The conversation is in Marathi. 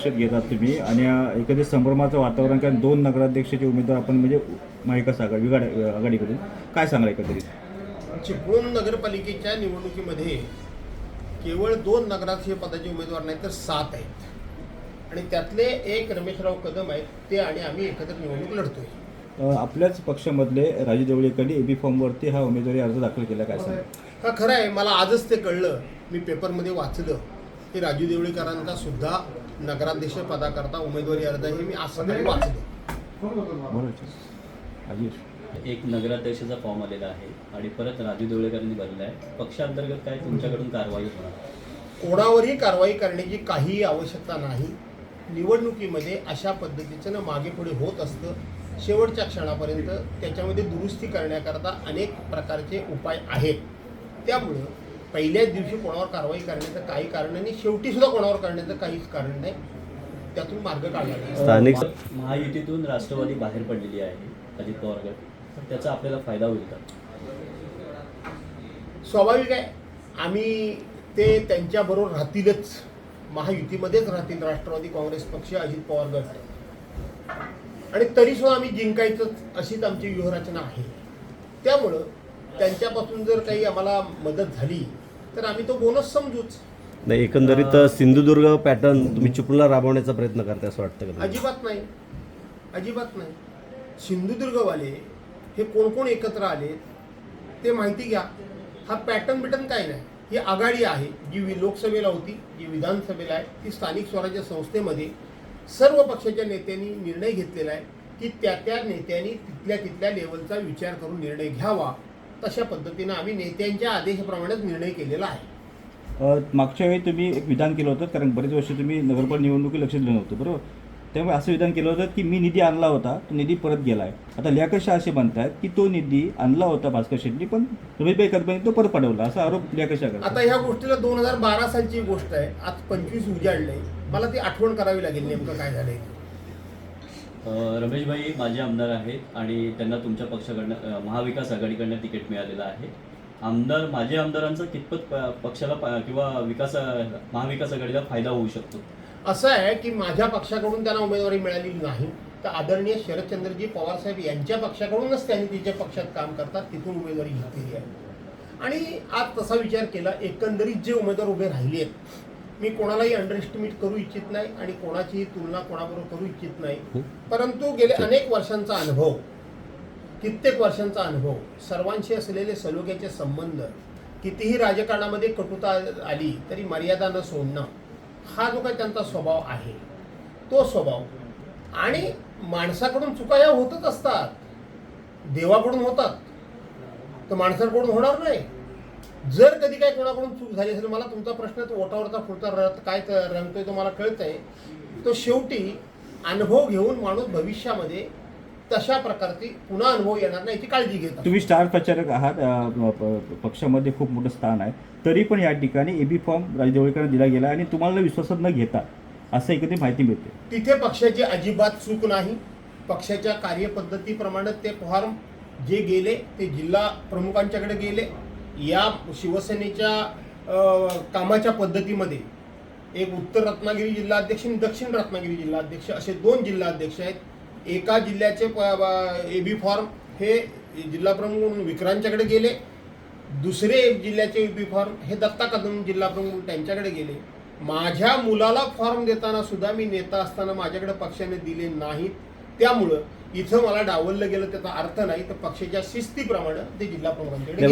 लक्षात घेतात तुम्ही. आणि एकंदरीत संभ्रमाचं वातावरण कारण दोन नगराध्यक्षाचे उमेदवार आपण म्हणजे महाविकास आघाडी विघाड आघाडीकडून. काय सांगाल एकंदरीत? चिपळूण नगरपालिकेच्या निवडणुकीमध्ये केवळ दोन नगराध्यक्ष पदाचे उमेदवार नाही तर सात आहेत. आणि त्यातले एक रमेशराव कदम आहेत ते आणि आम्ही एकत्र निवडणूक लढतोय. आपल्याच पक्षामधले राजू देवळेकरांनी एबी फॉर्मवरती हा उमेदवारी अर्ज दाखल केला काय सांगा हा खरं आहे. मला आजच ते कळलं. मी पेपरमध्ये वाचलं. की राजू देवळेकरांचा सुद्धा नगराध्यक्ष पदाकरता उमेदवारी अर्ज हे मी आज सकाळी वाचले. एक नगराध्यक्षाचा फॉर्म आलेला आहे आणि परत राजू देवळेकरांनी भरला आहे. पक्षांतर्गत काय तुमच्याकडून कारवाई होणार? कोणावरही कारवाई करण्याची काहीही आवश्यकता नाही. निवडणुकीमध्ये अशा पद्धतीचं ना मागे पुढे होत असतं. शेवटच्या क्षणापर्यंत त्याच्यामध्ये दुरुस्ती करण्याकरता अनेक प्रकारचे उपाय आहेत. त्यामुळं पहिल्याच दिवशी कोणावर कारवाई करण्याचं काही कारण नाही शेवटी सुद्धा कोणावर करण्याचं काहीच कारण नाही. त्यातून मार्ग काढला स्थानिक महायुतीतून राष्ट्रवादी बाहेर पडलेली आहे अजित पवार गट. तर त्याचा आपल्याला फायदा होईल का? स्वाभाविक आहे. आम्ही ते त्यांच्याबरोबर राहतीलच. महायुतीमध्येच राहतील राष्ट्रवादी काँग्रेस पक्ष अजित पवार गट. आणि तरीसुद्धा आम्ही जिंकायचंच अशीच आमची व्यूहरचना आहे. त्यामुळं त्यांच्यापासून जर काही आम्हाला मदत झाली तर आम्ही तो बोनस समजूच. नाही एकंदरीत सिंधुदुर्ग पॅटर्न तुम्ही चिपळूणला राबवण्याचा प्रयत्न करताय असं वाटतं का? अजिबात नाही. अजिबात नाही. सिंधुदुर्गवाले हे कोण कोण एकत्र आले ते माहिती घ्या. हा पॅटर्न बिटर्न काय नाही. ही आघाडी आहे जी वि- लोकसभेला होती जी विधानसभेला आहे ती स्थानिक स्वराज्य संस्थेमध्ये सर्व पक्षाच्या नेत्यांनी निर्णय घेतलेला आहे की त्या त्या नेत्यांनी तिथल्या तिथल्या लेवलचा विचार करून निर्णय घ्यावा. तशा पद्धतीनं आम्ही नेत्यांच्या आदेशाप्रमाणेच निर्णय केलेला आहे. मागच्या वेळी तुम्ही एक विधान केलं होतं कारण बरेच वर्ष तुम्ही नगरपालिका निवडणुकी लक्ष दिलं नव्हतं बरोबर? त्यामुळे असं विधान केलं होतं की मी निधी आणला होता तो निधी परत गेला आहे आता लियाकत असे म्हणतात की तो निधी आणला होता भास्कर शेट्टी पण रमेशभाई कदमांनी तो परत पडवला असा आरोप लियाकत करतात. आता ह्या गोष्टीला दोन हजार बारा सालची गोष्ट आहे. आज पंचवीस उजाडलंय मला ती आठवण करावी लागेल नेमकं काय. अं, रमेशभाई माझे आमदार आहेत आणि त्यांना तुमच्या पक्षाकडनं महाविकास आघाडीकडनं तिकीट मिळालेलं आहे. आमदार माझे आमदारांचा कितपत प- पक्षाला प- किंवा विकास महाविकास आघाडीला फायदा होऊ शकतो? असं आहे की माझ्या पक्षाकडून त्यांना उमेदवारी मिळालेली नाही. तर आदरणीय शरदचंद्रजी पवार साहेब यांच्या पक्षाकडूनच त्यांनी तिच्या पक्षात काम करतात तिथून उमेदवारी घेतलेली आहे. आणि आज तसा विचार केला एकंदरीत जे उमेदवार उभे राहिले आहेत मी कोणालाही अंडर एस्टिमेट करू इच्छित नाही आणि कोणाचीही तुलना कोणाबरोबर करू इच्छित नाही. परंतु गेले अनेक वर्षांचा अनुभव कित्येक वर्षांचा अनुभव सर्वांशी असलेले सलोख्याचे संबंध कितीही राजकारणामध्ये कटुता आली तरी मर्यादा न सोडणं हा जो काही त्यांचा स्वभाव आहे तो स्वभाव आणि माणसाकडून चुका या होतच असतात. देवाकडून होतात. तर माणसाकडून होणार नाही. जर कधी काय कोणाकडून चूक झाली असेल मला तुमचा प्रश्न तो ओटावरचा पुढचा रथ काय त- रंगतोय तो मला कळतंय. तो शेवटी अनुभव घेऊन माणूस भविष्यामध्ये तशा प्रकारची पुन्हा अनुभव येणार नाही याची काळजी घेतात तुम्ही स्टार प्रचारक आहात पक्षामध्ये खूप मोठं स्थान आहे. तरी पण या ठिकाणी एबी फॉर्म राजू देवळेकरांना दिला गेला आणि तुम्हाला विश्वासात न घेता असं एकंदरीत माहिती मिळते. तिथे पक्षाची अजिबात चूक नाही. पक्षाच्या कार्यपद्धतीप्रमाणे ते फॉर्म जे गेले ते जिल्हा प्रमुखांच्याकडे गेले. या शिवसेनेच्या कामाच्या पद्धतीमध्ये एक उत्तर रत्नागिरी जिल्हाध्यक्ष आणि दक्षिण रत्नागिरी जिल्हाध्यक्ष असे दोन जिल्हाध्यक्ष आहेत. एका जिल्ह्याचे ए बी फॉर्म हे जिल्हा प्रमुख म्हणून विक्रांच्याकडे गेले. दुसरे जिल्ह्याचे बी फॉर्म हे दत्ता कदम जिल्हा प्रमुख त्यांच्याकडे गेले. माझ्या मुलाला फॉर्म देताना सुद्धा मी नेता असताना माझ्याकडे पक्षाने दिले नाहीत. त्यामुळं इथं मला डावललं गेलं त्याचा अर्थ नाही. तर पक्षाच्या शिस्तीप्रमाणे ते जिल्हा प्रमुखांकडे